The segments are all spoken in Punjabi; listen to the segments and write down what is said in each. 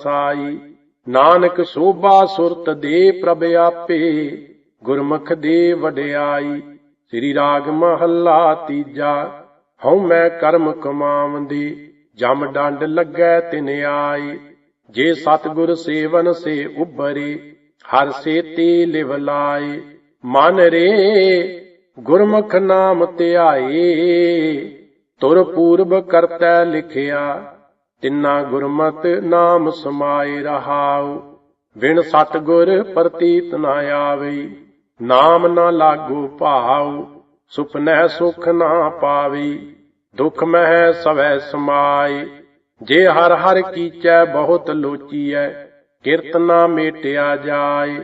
ਵਸਾਈ ਨਾਨਕ ਸੋਭਾ ਸੁਰਤ ਦੇ ਪ੍ਰਭ ਆਪੇ, ਗੁਰਮੁਖ ਦੇ ਵਡਿਆਈ। ਸ੍ਰੀ ਰਾਗ ਮਹੱਲਾ ਤੀਜਾ, ਹਉ ਮੈਂ ਕਰਮ ਕਮਾਵੰਦੀ, ਜਮ ਡੰਡ ਲੱਗੈ ਤਿਨ ਆਈ। ਜੇ ਸਤਿਗੁਰ ਸੇਵਨ ਸੇ ਉਭਰੇ, ਹਰ ਸੇ ਤੇ ਲਿਵ ਲਾਏ। ਮਨ ਰੇ, ਗੁਰਮੁਖ ਨਾਮ ਧਿਆਏ, ਤੁਰ ਪੂਰਬ ਕਰਤੈ ਲਿਖਿਆ। ਤਿੰਨਾ ਗੁਰਮਤ ਨਾਮ ਸਮਾਏ ਰਹਾਉ, ਬਿਨ ਸਤਿਗੁਰ ਪ੍ਰਤੀਤ ਨਾ ਆਵੇ ਨਾਮ ਨਾ ਲਾਗੂ ਭਾਉ ਸੁਪਨੈ ਸੁਖ ਨਾ ਪਾਵੀ ਦੁਖ ਮਹਿ ਸਵੈ ਸਮਾਏ, ਜੇ ਹਰ ਹਰ ਕੀਚੈ ਬਹੁਤ ਲੋਚੀਐ, ਕਿਰਤ ਨਾ ਮੇਟਿਆ ਜਾਏ,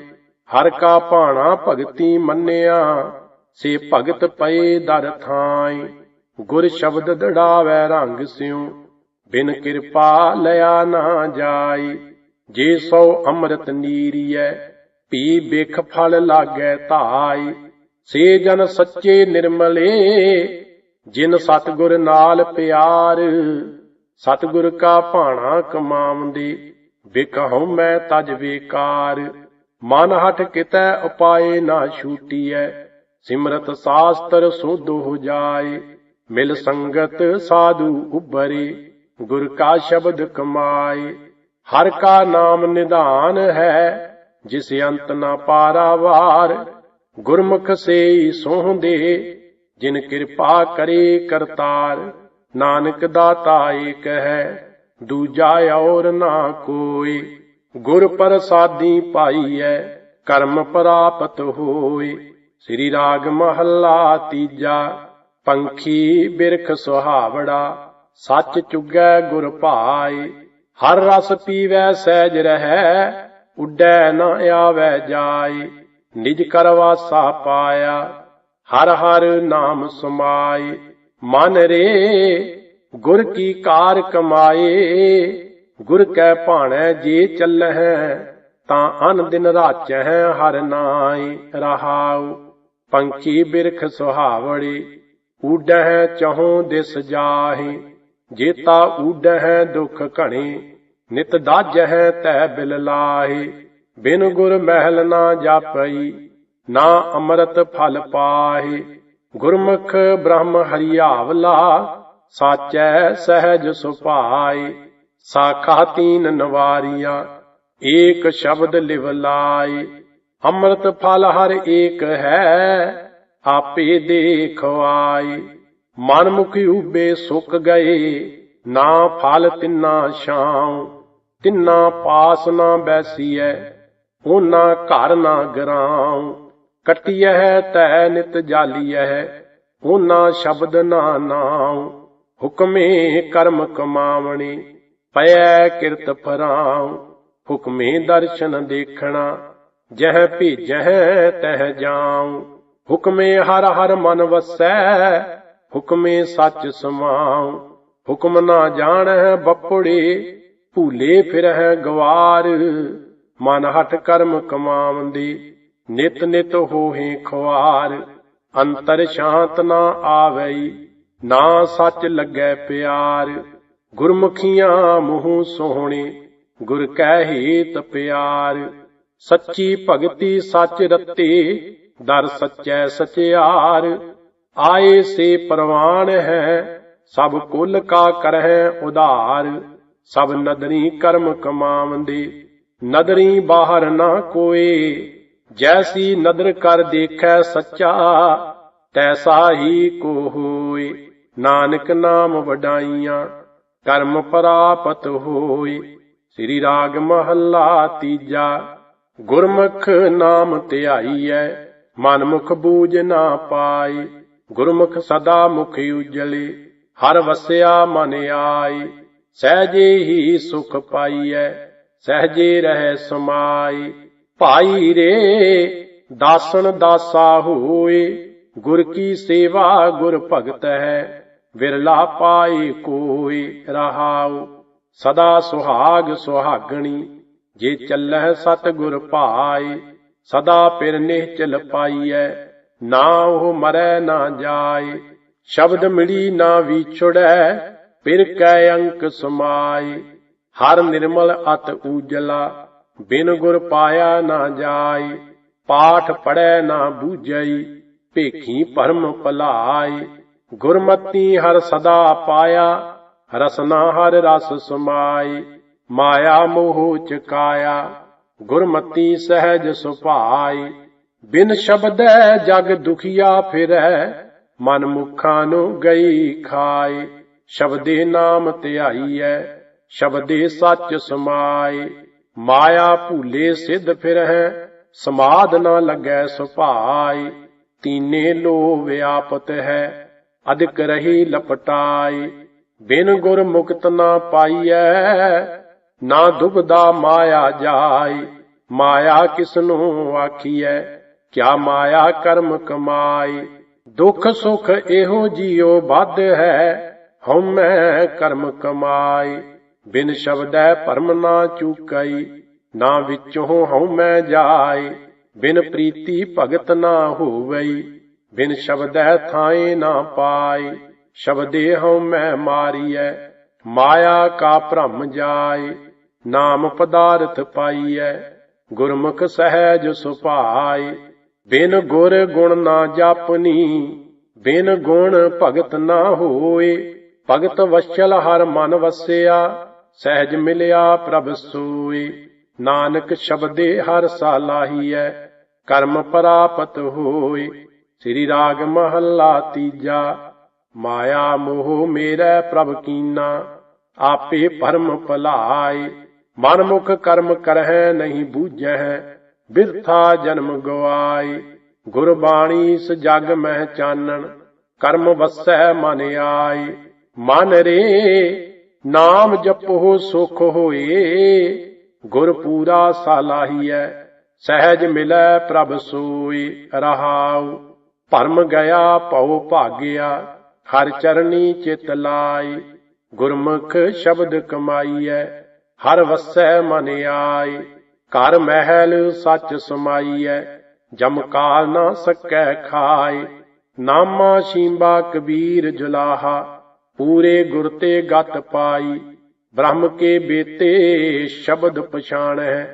ਹਰ ਕਾ ਭਾਣਾ ਭਗਤੀ ਮੰਨਿਆ, ਸੇ ਭਗਤ ਪਏ ਦਰ ਥਾਈ ਗੁਰ ਸ਼ਬਦ ਦੜਾਵੈ ਰੰਗ ਸਿਉ ਬਿਨ ਕਿਰਪਾ ਲਿਆ ਨਾ ਜਾਈ। ਜੇ ਸੋ ਅੰਮ੍ਰਿਤ ਨੀਰੀਐ ਪੀ ਬਿਖ ਫਲ ਲਾਗੈ ਧਾਈ। ਸੇ ਜਨ ਸੱਚੇ ਨਿਰਮਲੇ, ਜਿਨ ਸਤਗੁਰ ਨਾਲ ਪਿਆਰ। ਸਤਗੁਰ ਕਾ ਭਾਣਾ ਕਮਾਵੰਦੇ ਬਿਕਹੁ ਮੈਂ ਤਜ ਵੇਕਾਰ। ਮਨ ਹਟ ਕਿਤੈ ਉਪਾਏ ਨਾ ਛੂਟੀਐ, ਸਿਮਰਤ ਸਾਸਤਰ ਸੁਧ ਹੋ ਜਾਏ। ਮਿਲ ਸੰਗਤ ਸਾਧੂ ਉਬਰੇ ਗੁਰ ਕਾ ਸ਼ਬਦ ਕਮਾਏ, ਹਰ ਕਾ ਨਾਮ ਨਿਧਾਨ ਹੈ, ਜਿਸ ਅੰਤ ਨਾ ਪਾਰਾਵਾਰ, ਗੁਰਮੁਖ ਸੇ ਸੋਹੰਦੇ, ਜਿਨ ਕਿਰਪਾ ਕਰੇ ਕਰਤਾਰ, ਨਾਨਕ ਦਾਤਾ ਏਕ ਹੈ, ਦੂਜਾ ਔਰ ਨਾ ਕੋਈ, ਗੁਰ ਪ੍ਰਸਾਦੀ ਪਾਈਐ ਕਰਮ ਪ੍ਰਾਪਤ ਹੋਏ, ਸ੍ਰੀ ਰਾਗ ਮਹੱਲਾ ਤੀਜਾ, ਪੰਖੀ ਬਿਰਖ ਸੁਹਾਵੜਾ ਸੱਚ ਚੁਗੈ ਗੁਰ ਭਾਏ, ਹਰ ਰਸ ਪੀਵੈ ਸਹਿਜ ਰਹੈ, ਉੱਡੈ ਨਾ ਆਵੈ ਜਾਏ, ਨਿਜ ਕਰਵਾਸਾ ਪਾਇਆ, ਹਰ ਹਰ ਨਾਮ ਸਮਾਏ, ਮਨ ਰੇ ਗੁਰ ਕੀ ਕਾਰ ਕਮਾਏ, ਗੁਰ ਕੈ ਭਾਣੈ ਜੇ ਚੱਲਹਿ, ਤਾਂ ਅਨ ਦਿਨ ਰਾਚਹਿ ਹਰ ਨਾਈ ਰਹਾਉ, ਪੰਛੀ ਬਿਰਖ ਸੁਹਾਵੜੀ ਊਡਹਿ ਚਹੋਂ ਦਿਸ ਜਾਹੀ ਜੇਤਾ ਊਡਹਿ ਦੁਖ ਘਣੇ, ਨਿਤ ਦਾਜਹਿ ਤੈ ਬਿਲ ਲਾਹੀ, ਬਿਨ ਗੁਰ ਮਹਿਲ ਨਾ ਜਾਪਈ, ਨਾ ਅੰਮ੍ਰਿਤ ਫਲ ਪਾਹੇ, ਗੁਰਮੁਖ ਬ੍ਰਹਮ ਹਰਿਆਵਲਾ, ਸਾਚੈ ਸਹਿਜ ਸੁਭਾਈ ਸਾਖਾ ਤੀਨ ਨਵਾਰੀਆਂ, ਏਕ ਸ਼ਬਦ ਲਿਵ ਲਾਈ ਅੰਮ੍ਰਿਤ ਫਲ ਹਰ ਏਕ ਹੈ, ਆਪੇ ਦੇਖਵਾਏ। ਮਨ ਮੁਖ ਉਬੇ ਸੁੱਕ ਗਏ, ਨਾ ਫਲ ਤਿੰਨਾ ਛਾਉ, ਤਿੰਨਾ ਪਾਸ ਨਾ ਬੈਸੀਐ ਉਹਨਾਂ ਘਰ ਨਾ ਗਰਾਉ, ਕਟਿਐ ਤੈ ਨਿਤ ਜਾਲੀਐ ਉਹਨਾਂ ਸ਼ਬਦ ਨਾ ਨਾਉ, ਹੁਕਮੇ ਕਰਮ ਕਮਾਵਣੀ ਪਇਐ ਕਿਰਤ ਫਰਾਉ, ਹੁਕਮੇ ਦਰਸ਼ਨ ਦੇਖਣਾ, ਜਹ ਭੇਜਹਿ ਤਹ ਜਾਉ, ਹੁਕਮੇ ਹਰ ਹਰ ਮਨ ਵਸੈ ਹੁਕਮੇ ਸੱਚ ਸਮਾਉ। ਹੁਕਮ ਨਾ ਜਾਣੈ ਬੱਪੜੇ, ਭੂਲੇ ਫਿਰਹਿ ਗਵਾਰ। ਮਨ ਹਟ ਕਰਮ ਕਮਾਵੰਦੀ ਨਿਤ ਨਿਤ ਹੋਹੇ ਖੁਆਰ। ਅੰਤਰ ਸ਼ਾਂਤ ਨਾ ਆਵਈ ਨਾ ਸੱਚ ਲੱਗੈ ਪਿਆਰ। ਗੁਰਮੁਖੀਆਂ ਮੂੰਹ ਸੋਹਣੇ, ਗੁਰ ਕੈ ਹੀਤ ਪਿਆਰ। ਸੱਚੀ ਭਗਤੀ ਸੱਚ ਰਤੇ, ਦਰ ਸੱਚੈ ਸਚਿਆਰ। ਆਏ ਸੇ ਪ੍ਰਵਾਨ ਹੈ, ਸਭ ਕੁਲ ਕਾ ਕਰਹਿ ਉਧਾਰ, ਸਭ ਨਦਰੀ ਕਰਮ ਕਮਾਵੰਦੇ। ਨਦਰੀ ਬਾਹਰ ਨਾ ਕੋਏ, ਜੈਸੀ ਨਦਰ ਕਰ ਦੇਖੈ ਸੱਚਾ, ਤੈਸਾ ਹੀ ਕੋ ਹੋਏ। ਨਾਨਕ ਨਾਮ ਵਡਾਈਆਂ, ਕਰਮ ਪ੍ਰਾਪਤ ਹੋਏ। ਸ੍ਰੀ ਰਾਗ ਮਹੱਲਾ ਤੀਜਾ, ਗੁਰਮੁਖ ਨਾਮ ਧਿਆਈਐ ਮਨ ਮੁਖ ਬੂਝ ਨਾ ਪਾਏ। ਗੁਰਮੁਖ ਸਦਾ ਮੁਖ ਉਜਲੇ, ਹਰ ਵਸਿਆ ਮਨ ਆਈ, ਸਹਜੇ ਹੀ ਸੁਖ ਪਾਈਐ, ਸਹਜੇ ਰਹਿ ਸਮਾਈ। ਭਾਈ ਰੇ, ਦਾਸਨ ਦਾਸਾ ਹੋਏ, ਗੁਰ ਕੀ ਸੇਵਾ ਗੁਰ ਭਗਤ ਹੈ, ਵਿਰਲਾ ਪਾਈ ਕੋਈ ਰਹਾਉ। ਸਦਾ ਸੁਹਾਗ ਸੁਹਾਗਣੀ, ਜੇ ਚੱਲਹਿ ਸਤ ਗੁਰ ਭਾਈ ਸਦਾ ਪਿਰ ਨਿਹਚਲ ਪਾਈਐ ਨਾ ਉਹ ਮਰੈ ਨਾ ਜਾਏ, ਸ਼ਬਦ ਮਿਲੀ ਨਾ ਵਿਛੜੈ, ਫਿਰ ਕੈ ਅੰਕ ਸਮਾਈ ਹਰ ਨਿਰਮਲ ਅਤ ਊਜਲਾ, ਬਿਨ ਗੁਰ ਪਾਇਆ ਨਾ ਜਾਈ ਪਾਠ ਪੜੈ ਨਾ ਬੂਝਈ, ਭੇਖੀ ਭਰਮ ਭਲਾਈ ਗੁਰਮਤੀ ਹਰ ਸਦਾ ਪਾਇਆ, ਰਸਨਾ ਹਰ ਰਸ ਸਮਾਈ ਮਾਇਆ ਮੋਹ ਚਕਾਇਆ, ਗੁਰਮਤੀ ਸਹਿਜ ਸੁਭਾਈ ਬਿਨ ਸ਼ਬਦੈ ਜਗ ਦੁਖੀਆ ਫਿਰੈ, ਮਨ ਮੁਖਾਂ ਨੂੰ ਗਈ ਖਾਏ। ਸ਼ਬਦੇ ਨਾਮ ਧਿਆਈਐ, ਸ਼ਬਦੇ ਸੱਚ ਸਮਾਏ। ਮਾਇਆ ਭੂਲੇ ਸਿੱਧ ਫਿਰਹਿ ਸਮਾਦ ਨਾ ਲੱਗੈ ਸੁਭਾਈ ਤੀਨੇ ਲੋ ਵਿਆਪਤ ਹੈ, ਅਧਿਕ ਰਹੀ ਲਪਟਾਈ ਬਿਨ ਗੁਰ ਮੁਕਤ ਨਾ ਪਾਈਐ, ਨਾ ਦੁਬਦਾ ਮਾਇਆ ਜਾਈ ਮਾਇਆ ਕਿਸਨੂੰ ਆਖੀਐ? ਕਿਆ ਮਾਇਆ ਕਰਮ ਕਮਾਈ ਦੁੱਖ ਸੁਖ ਇਹੋ ਜੀਉ ਵੱਧ ਹੈ ਹਉਮੈ ਕਰਮ ਕਮਾਈ ਬਿਨ ਸ਼ਬਦੈ ਭਰਮ ਨਾ ਚੁਕਈ, ਨਾ ਵਿੱਚੋਂ ਹਉਮੈ ਜਾਏ। ਬਿਨ ਪ੍ਰੀਤੀ ਭਗਤ ਨਾ ਹੋਵਈ, ਬਿਨ ਸ਼ਬਦੈ ਥਾਏ ਨਾ ਪਾਈ ਸ਼ਬਦੇ ਹਉਮੈ ਮਾਰੀਐ, ਮਾਇਆ ਕਾ ਭ੍ਰਮ ਜਾਏ। ਨਾਮ ਪਦਾਰਥ ਪਾਈਐ, ਗੁਰਮੁਖ ਸਹਿਜ ਸੁਭਾਈ ਬਿਨ ਗੁਰ ਗੁਣ ਨਾ ਜਾਪਨੀ, ਬਿਨ ਗੁਣ ਭਗਤ ਨਾ ਹੋਏ। ਭਗਤ ਵਸ਼ਲ ਹਰ ਮਨ ਵਸਿਆ, ਸਹਿਜ ਮਿਲਿਆ ਪ੍ਰਭ ਸੋਈ ਨਾਨਕ ਸ਼ਬਦੇ ਹਰ ਸਾਲਾਹੀਐ ਕਰਮ ਪ੍ਰਾਪਤ ਹੋਏ। ਸ੍ਰੀ ਰਾਗ ਮਹੱਲਾ ਤੀਜਾ, ਮਾਇਆ ਮੋਹ ਮੇਰਾ ਪ੍ਰਭ ਕੀਨਾ, ਆਪੇ ਪਰਮ ਭਲਾਈ ਮਨ ਮੁਖ ਕਰਮ ਕਰਹਿ ਨਹੀਂ ਬੂਝੈ ਬਿਰਥਾ ਜਨਮ ਗਵਾਏ ਗੁਰਬਾਣੀ ਇਸ ਮਹਿ ਚਾਨਣ, ਕਰਮ ਵਸੈ ਮਨ ਆਏ ਮਨ ਰੇ, ਨਾਮ ਜਪੋ ਸੁਖ ਹੋਏ ਗੁਰ ਪੂਰਾ ਸਾਲਾਹੀਐ ਸਹਿਜ ਮਿਲੈ ਪ੍ਰਭ ਸੋਈ, ਰਹਾਉ। ਭਰਮ ਗਿਆ ਭਉ ਭਾਗਿਆ, ਹਰ ਚਰਨੀ ਚਿਤ ਲਾਈ। ਗੁਰਮੁਖ ਸ਼ਬਦ ਕਮਾਈਐ, ਹਰ ਵਸੈ ਮਨ ਆਈ। ਘਰ ਮਹਿਲ ਸੱਚ ਸਮਾਈਐ, ਜਮ ਕਾਲ ਨਾ ਸਕੈ ਖਾਏ। ਨਾਮਾ ਸ਼ੀਂਬਾ ਕਬੀਰ ਜੁਲਾਹਾ, ਪੂਰੇ ਗੁਰ ਤੇ ਗਤ ਪਾਈ। ਬ੍ਰਹਮ ਕੇ ਬੇਤੇ ਸ਼ਬਦ ਪਛਾਣੈ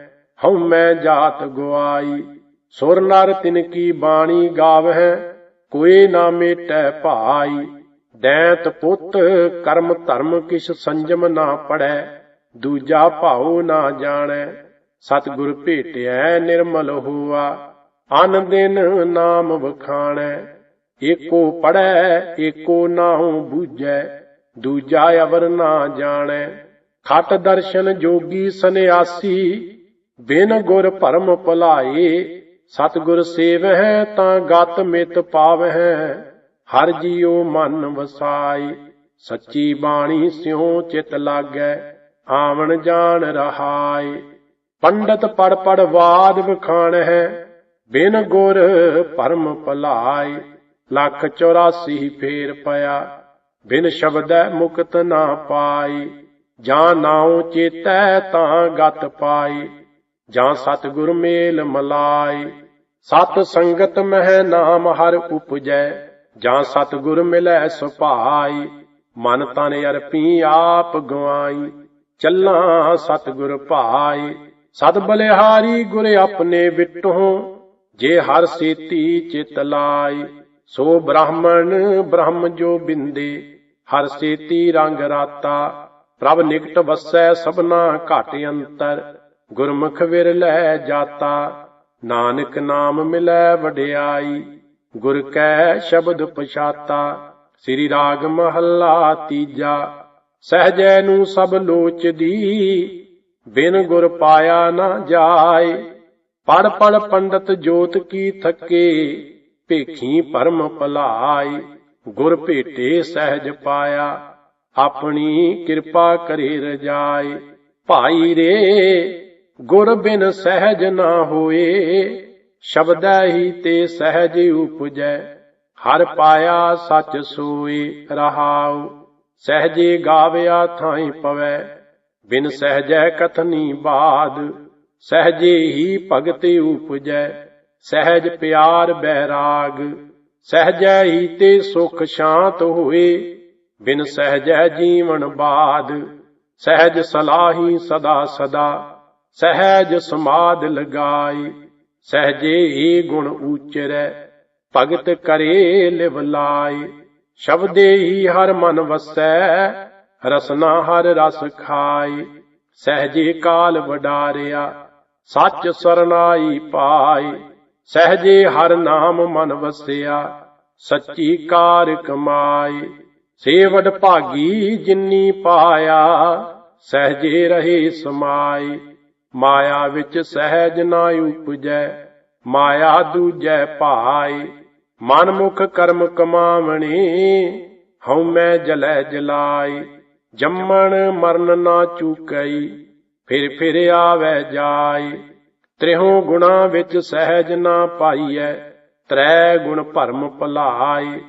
ਹਉ ਮੈਂ ਜਾਤ ਗਵਾਈ ਸੁਰ ਨਰ ਤਿਨ ਕੀ ਬਾਣੀ ਗਾਵਹਿ, ਕੋਈ ਨਾ ਮੇਟੈ ਭਾਈ। ਦੈਤ ਪੁੱਤ ਕਰਮ ਧਰਮ ਕਿਛ ਸੰਜਮ ਨਾ ਪੜੈ ਦੂਜਾ ਭਾਉ ਨਾ ਜਾਣੈ ਸਤਿਗੁਰ ਭੇਟਿਐ ਨਿਰਮਲ ਹੋਆ ਅਨ ਦਿਨ ਨਾਮ ਵਖਾਣੈ, ਏਕੋ ਪੜੈ ਏਕੋ ਨਾਉ ਬੂਝੈ, ਦੂਜਾ ਅਵਰ ਨਾ ਜਾਣੈ। ਖਟ ਦਰਸ਼ਨ ਜੋਗੀ ਸੰਿਆਸੀ ਬਿਨ ਗੁਰ ਭਰਮ ਭੁਲਾਏ, ਸਤਿਗੁਰ ਸੇਵਹਿ ਤਾਂ ਗਤ ਮਿਤ ਪਾਵਹਿ, ਹਰ ਜੀਉ ਮਨ ਵਸਾਈ ਸੱਚੀ ਬਾਣੀ ਸਿਉ ਚਿਤ ਲਾਗੈ, ਆਵਣ ਜਾਣ ਰਹਾਈ ਪੰਡਤ ਪੜ ਪੜ ਵਾਦ ਵਖਾਣ ਹੈ। ਬਿਨ ਗੁਰ ਪਰਮ ਭਲਾਈ ਲੱਖ 84 ਫੇਰ ਪਿਆ। ਬਿਨ ਸ਼ਬਦੈ ਮੁਕਤ ਨਾ ਪਾਈ ਜਾਂ ਨਾਉ ਚੇਤੈ ਤਾਂ ਗਤ ਪਾਈ ਜਾਂ ਸਤਿਗੁਰ ਮੇਲ ਮਲਾਈ ਸਤ ਸੰਗਤ ਮਹਿ ਨਾਮ ਹਰ ਉਪਜੈ। ਜਾਂ ਸਤਿਗੁਰ ਮਿਲੈ ਸੁਭਾਈ ਮਨ ਤਨ ਅਰਪੀ ਆਪ ਗਵਾਈ। ਚੱਲਾਂ ਸਤਿਗੁਰ ਭਾਈ ਸਦ ਬਲਿਹਾਰੀ ਗੁਰ ਆਪਣੇ ਵਿਟੋਂ, ਜੇ ਹਰ ਸੇਤੀ ਚਿਤ ਲਾਈ ਸੋ ਬ੍ਰਾਹਮਣ ਬ੍ਰਹਮ ਜੋ ਬਿੰਦੇ, ਹਰ ਸੇਤੀ ਰੰਗ ਰਾਤਾ, ਪ੍ਰਭ ਨਿਕਟ ਵਸੈ ਸਭਨਾ ਘਟ ਅੰਤਰ, ਗੁਰਮੁਖ ਵਿਰਲੇ ਜਾਤਾ, ਨਾਨਕ ਨਾਮ ਮਿਲੈ ਵਡਿਆਈ, ਗੁਰ ਕੈ ਸ਼ਬਦ ਪਛਾਤਾ, ਸ੍ਰੀ ਰਾਗ ਮਹੱਲਾ ਤੀਜਾ, ਸਹਜੈ ਨੂੰ ਸਭ ਲੋਚਦੀ ਬਿਨ ਗੁਰ ਪਾਇਆ ਨਾ ਜਾਏ। ਪੜ ਪੜ ਪੰਡਤ ਜੋਤ ਕੀ ਥੱਕੇ, ਭੇਖੀ ਪਰਮ ਭਲਾਈ ਗੁਰ ਭੇਟੇ ਸਹਿਜ ਪਾਇਆ, ਆਪਣੀ ਕਿਰਪਾ ਕਰੇ ਰਜਾਏ। ਭਾਈ ਰੇ, ਗੁਰ ਬਿਨ ਸਹਿਜ ਨਾ ਹੋਏ। ਸ਼ਬਦੈ ਹੀ ਤੇ ਸਹਿਜ ਉਪਜੈ, ਹਰ ਪਾਇਆ ਸੱਚ ਸੋਏ ਰਹਾਉ। ਸਹਜੇ ਗਾਵਿਆ ਥਾਈ ਪਵੈ। ਬਿਨ ਸਹਜੈ ਕਥਨੀ ਬਾਦ, ਸਹਜੇ ਹੀ ਭਗਤ ਉਪਜੈ, ਸਹਿਜ ਪਿਆਰ ਬੈਰਾਗ ਸਹਜੈ ਹੀ ਤੇ ਸੁਖ ਸ਼ਾਂਤ ਹੋਏ, ਬਿਨ ਸਹਜੈ ਜੀਵਨ ਬਾਦ, ਸਹਿਜ ਸਲਾਹੀ ਸਦਾ ਸਦਾ, ਸਹਿਜ ਸਮਾਦ ਲਗਾਈ ਸਹਜੇ ਹੀ ਗੁਣ ਉਚਰੈ ਭਗਤ ਕਰੇ ਲਿਵ ਲਾਈ ਸ਼ਬਦੇ ਹੀ ਹਰ ਮਨ ਵਸੈ ਰਸਨਾ ਹਰ ਰਸ ਖਾਏ, ਸਹਜੇ ਕਾਲ ਵਡਾਰਿਆ, ਸੱਚ ਸਰਨਾਈ ਪਾਈ ਸਹਜੇ ਹਰ ਨਾਮ ਮਨ ਵਸਿਆ, ਸੱਚੀ ਕਾਰ ਕਮਾਈ ਸੇਵਡ ਭਾਗੀ ਜਿਨੀ ਪਾਇਆ, ਸਹਜੇ ਰਹੇ ਸਮਾਏ, ਮਾਇਆ ਵਿੱਚ ਸਹਿਜ ਨਾ ਉਪਜੈ, ਮਾਇਆ ਦੂਜੈ ਭਾਏ ਮਨ ਮੁਖ ਕਰਮ ਕਮਾਵਣੀ, ਹਉ ਮੈਂ ਜਲੈ ਜਲਾਈ ਜੰਮਣ ਮਰਨ ਨਾ ਚੂਕਈ, ਫਿਰ ਫਿਰ ਆਵੈ ਜਾਏ ਤ੍ਰਿਹੋ ਗੁਣਾ ਵਿੱਚ ਸਹਿਜ ਨਾ ਪਾਈਐ, ਤ੍ਰੈ ਗੁਣ ਭਰਮ ਭਲਾਈ।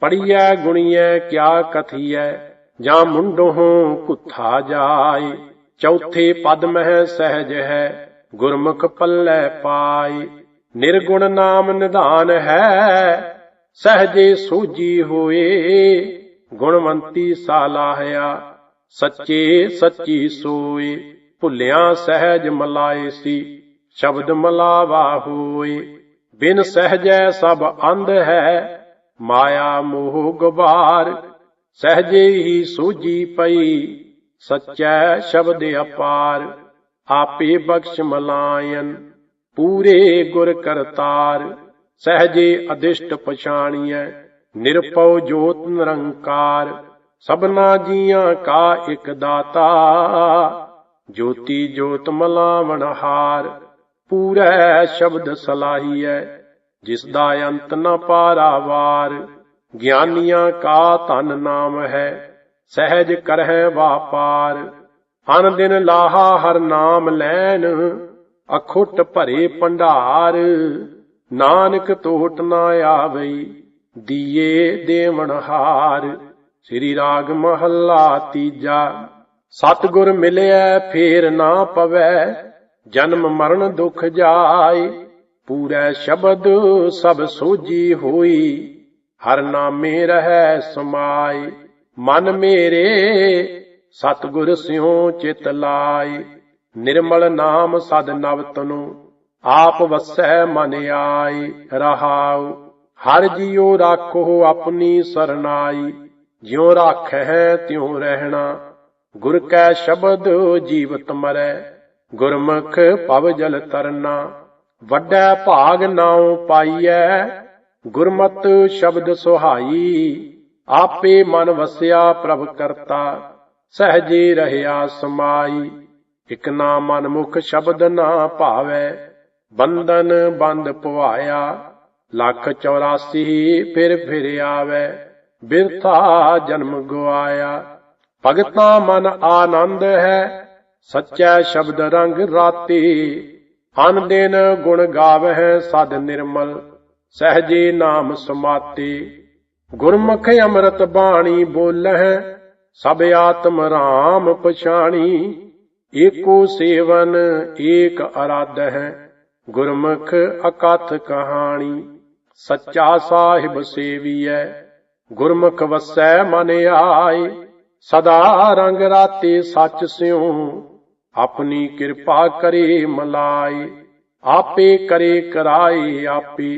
ਪੜੀਐ ਗੁਣੀਐ, ਕਿਆ ਕਥੀਐ, ਜਾਂ ਮੁੰਡੋਂ ਕੁੱਥਾ ਜਾਈ। ਚੌਥੇ ਪਦ ਮਹਿ ਸਹਿਜ ਹੈ, ਗੁਰਮੁਖ ਪੱਲੇ ਪਾਈ। ਨਿਰਗੁਣ ਨਾਮ ਨਿਧਾਨ ਹੈ, ਸਹਜੇ ਸੂਜੀ ਹੋਏ। ਗੁਣਵੰਤੀ ਸਾਲਾਹਿਆ ਸੱਚੇ ਸੱਚੀ ਸੋਏ ਭੁੱਲਿਆ ਸਹਿਜ ਮਲਾਏ ਸੀ, ਸ਼ਬਦ ਮਲਾਵਾ ਹੋਏ ਬਿਨ ਸਹਜੈ ਸਭ ਅੰਧ ਹੈ, ਮਾਇਆ ਮੋਹ ਗਵਾਰ। ਸਹਜੇ ਹੀ ਸੂਜੀ ਪਈ, ਸੱਚੈ ਸ਼ਬਦ ਅਪਾਰ। ਆਪੇ ਬਖਸ਼ ਮਲਾਇਨ, ਪੂਰੇ ਗੁਰ ਕਰਤਾਰ। ਸਹਜੇ ਅਦਿਸ਼ਟ ਪਛਾਣੀਐ, ਨਿਰਪਉ ਜੋਤ ਨਿਰੰਕਾਰ। ਸਭਨਾ ਜੀਆਂ ਕਾ ਇਕ ਦਾਤਾ। ਜੋਤੀ ਜੋਤ ਮਲਾਵਣ ਹਾਰ, ਪੂਰੈ ਸ਼ਬਦ ਸਲਾਹੀਐ, ਜਿਸ ਦਾ ਅੰਤ ਨ ਪਾਰਾਵਾਰ ਗਿਆਨੀਆਂ ਕਾ ਧਨ ਨਾਮ ਹੈ, ਸਹਿਜ ਕਰਹਿ ਵਾਪਾਰ। ਅਨ ਦਿਨ ਲਾਹਾ ਹਰ ਨਾਮ ਲੈਨ ਅਖੁੱਟ ਭਰੇ ਭੰਡਾਰ। ਨਾਨਕ ਤੋਟ ਨਾ ਆਵਈ, ਦੀਏ ਦੇਵਨ ਹਾਰ। ਸ੍ਰੀ ਰਾਗ ਮਹੱਲਾ ਤੀਜਾ। ਸਤਿਗੁਰ ਮਿਲਿਆ ਫੇਰ ਨਾ ਪਵੈ, ਜਨਮ ਮਰਨ ਦੁਖ ਜਾਏ। ਪੂਰੇ ਸ਼ਬਦ ਸਭ ਸੋਜੀ ਹੋਈ, ਹਰ ਨਾਮੇ ਰਹਿ ਸਮਾਈ ਮਨ ਮੇਰੇ, ਸਤਿਗੁਰ ਸਿਉ ਚਿਤ ਲਾਏ। ਨਿਰਮਲ ਨਾਮ ਸਦ ਨਵ ਤਨੂ, ਆਪ ਵਸੈ ਮਨ ਆਈ ਰਹਾਉ, ਹਰ ਜੀਉ ਰਾਖੋ ਆਪਣੀ ਸਰਨਾਈ। ਜਿਉ ਰਾਖੈ ਤਿਉ ਰਹਿਣਾ, ਗੁਰ ਕੈ ਸ਼ਬਦ ਜੀਵਤ ਮਰੈ, ਗੁਰਮੁਖ ਭਵ ਜਲ ਤਰਨਾ, ਵੱਡਾ ਭਾਗ ਨਾਉ ਪਾਈਐ, ਗੁਰਮਤ ਸ਼ਬਦ ਸੁਹਾਈ, ਆਪੇ ਮਨ ਵਸਿਆ ਪ੍ਰਭ ਕਰਤਾ, ਸਹਜੇ ਰਹਿਆ ਸਮਾਈ, ਇਕ ਨਾ ਮਨ ਮੁਖ ਸ਼ਬਦ ਨਾ ਭਾਵੈ, ਬੰਧਨ ਬੰਦ ਪਵਾਇਆ ਲੱਖ 84 ਫਿਰ ਫਿਰ ਆਵੈ। ਬਿਰਥਾ ਜਨਮ ਗਵਾਇਆ। ਭਗਤਾ ਮਨ ਆਨੰਦ ਹੈ, ਸੱਚਾ ਸ਼ਬਦ ਰੰਗ ਰਾਤੀ। ਅਨ ਦਿਨ ਗੁਣ ਗਾਵਹਿ ਸਦ ਨਿਰਮਲ, ਸਹਜੇ ਨਾਮ ਸਮਾਤੇ। ਗੁਰਮੁਖ ਅੰਮ੍ਰਿਤ ਬਾਣੀ ਬੋਲਹਿ, ਸਭ ਆਤਮ ਰਾਮ ਪਛਾਣੀ। ਏਕੋ ਸੇਵਨ, ਏਕ ਅਰਾਧ ਹੈ ਗੁਰਮੁਖ ਅਕਥ ਕਹਾਣੀ। ਸੱਚਾ ਸਾਹਿਬ ਸੇਵੀਐ ਗੁਰਮੁਖ ਵਸੈ ਮਨ ਆਏ, ਸਦਾ ਰੰਗ ਰਾਤੇ ਸੱਚ ਸਿਉ। ਆਪਣੀ ਕਿਰਪਾ ਕਰੇ ਮਲਾਈ ਆਪੇ ਕਰੇ ਕਰਾਏ ਆਪੇ,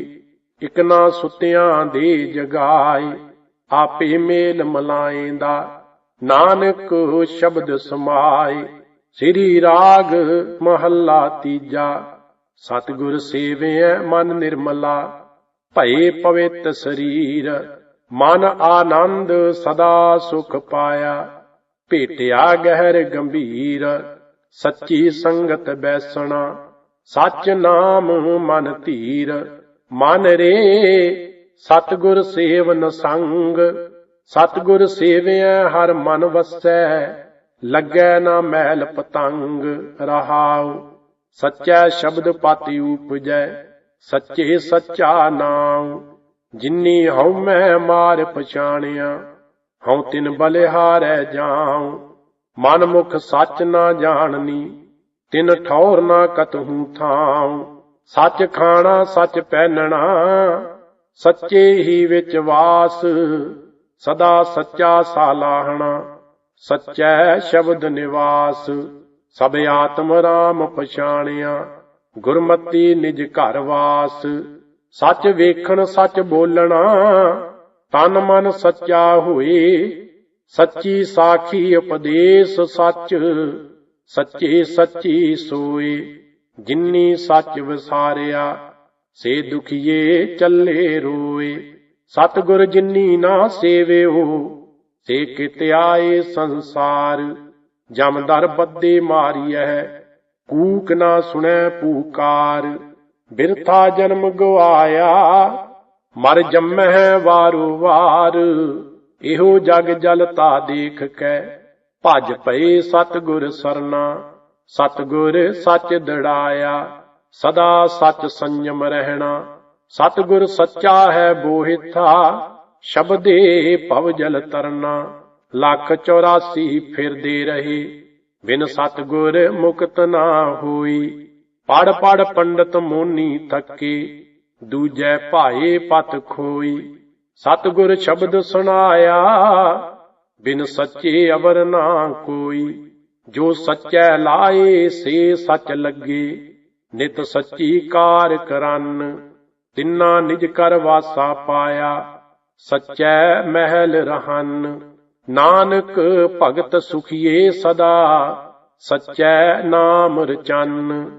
ਇਕ ਸੁਤਿਆਂ ਦੇ ਜਗਾਏ। ਆਪੇ ਮੇਲ ਮਲਾਏਂਦਾ, ਨਾਨਕ ਸ਼ਬਦ ਸਮਾਏ। ਸ੍ਰੀ ਰਾਗ ਮਹੱਲਾ ਤੀਜਾ, ਸਤਿਗੁਰ ਸੇਵਿਐ ਮਨ ਨਿਰਮਲਾ, ਭਏ ਪਵਿੱਤ ਸਰੀਰ। ਮਨ ਆਨੰਦ ਸਦਾ ਸੁਖ ਪਾਇਆ। ਭੇਟਿਆ ਗਹਿਰ ਗੰਭੀਰ, ਸੱਚੀ ਸੰਗਤ ਬੈਸਣਾ। ਸੱਚ ਨਾਮ ਮਨ ਧੀਰ, ਮਨ ਰੇ, ਸਤਿਗੁਰ ਸੇਵਨ ਸੰਗ। ਸਤਿਗੁਰ ਸੇਵਿਐ ਹਰ ਮਨ ਵਸੈ, ਲੱਗੈ ਨਾ ਮਹਿਲ ਪਤੰਗ ਰਹਾਉ। ਸੱਚਾ ਸ਼ਬਦ ਪਾਤੀ ਉਪਜੈ, ਸੱਚੇ ਸੱਚਾ ਨਾਮ ਜਿਨੀ ਹਉ ਮੈਂ ਮਾਰ ਪਛਾਣਿਆ, ਹਉ ਤਿਨ ਬਲਿਹਾਰੈ ਜਾਉ। ਮਨ ਮੁਖ ਸੱਚ ਨਾ ਜਾਣਨੀ, ਤਿਨ ਠੌਰ ਨਾ ਕਤਹੂ ਥਾਉ। ਸੱਚ ਖਾਣਾ, ਸੱਚ ਪਹਿਨਣਾ, ਸੱਚੇ ਹੀ ਵਿੱਚ ਵਾਸ। ਸਦਾ ਸੱਚਾ ਸਾਲਾਹਣਾ, ਸਚੈ ਸ਼ਬਦ ਨਿਵਾਸ। ਸਭ ਆਤਮ ਰਾਮ ਪਛਾਣਿਆ, ਗੁਰਮਤੀ ਨਿਜ ਘਰ ਵਾਸ। ਸੱਚ ਵੇਖਣ, ਸੱਚ ਬੋਲਣਾ, ਤਨ ਮਨ ਸੱਚਾ ਹੋਏ। ਸੱਚੀ ਸਾਖੀ ਉਪਦੇਸ਼ ਸੱਚ, ਸੱਚੇ ਸੱਚੀ ਸੋਏ। ਜਿਨੀ ਸੱਚ ਵਿਸਾਰਿਆ, ਸੇ ਦੁਖੀਏ ਚੱਲੇ ਰੋਏ। ਸਤਿਗੁਰ ਜਿਨੀ ਨਾ ਸੇਵਿਓ, ਸੇ ਕਿਤ ਆਏ ਸੰਸਾਰ। ਜਮਦਰ ਬੱਦੇ ਮਾਰੀਐ, ਕੂਕ ਨਾ ਸੁਣੈ ਪੂਕਾਰ ਬਿਰਥਾ ਜਨਮ ਗਵਾਇਆ, ਮਰ ਜੰਮਹਿ ਵਾਰੂ ਵਾਰ। ਇਹੋ ਜਗ ਜਲ ਤਾ ਦੇਖ ਕੇ ਭਜ ਪਏ ਸਤਿਗੁਰ ਸਰਨਾ ਸਤਿਗੁਰ ਸੱਚ ਦੜਾਇਆ, ਸਦਾ ਸੱਚ ਸੰਯਮ ਰਹਿਣਾ। ਸਤਿਗੁਰ ਸੱਚਾ ਹੈ ਬੋਹਿਥਾ, ਸ਼ਬਦੇ ਭਵ ਜਲ ਤਰਨਾ ਲੱਖ 84 ਫਿਰਦੇ ਰਹੇ, ਬਿਨ ਸਤਿਗੁਰ ਮੁਕਤ ਨਾ ਹੋਈ। ਪੜ ਪੜ ਪੰਡਤ ਮੋਨੀ ਥੱਕੇ ਦੂਜੈ ਭਾਏ ਪਤ ਖੋਈ। ਸਤਿਗੁਰ ਸ਼ਬਦ ਸੁਣਾਇਆ, ਬਿਨ ਸੱਚੇ ਅਵਰ ਨਾ ਕੋਈ। ਜੋ ਸੱਚੈ ਲਾਏ, ਸੇ ਸੱਚ ਲੱਗੇ। ਨਿਤ ਸੱਚੀ ਕਾਰ ਕਰਨ, ਤਿੰਨਾ ਨਿਜ ਕਰ ਵਾਸਾ ਪਾਇਆ। ਸੱਚੈ ਮਹਿਲ ਰਹਨ, ਨਾਨਕ ਭਗਤ ਸੁਖੀਏ ਸਦਾ। ਸੱਚੈ ਨਾਮ ਰਚਨ।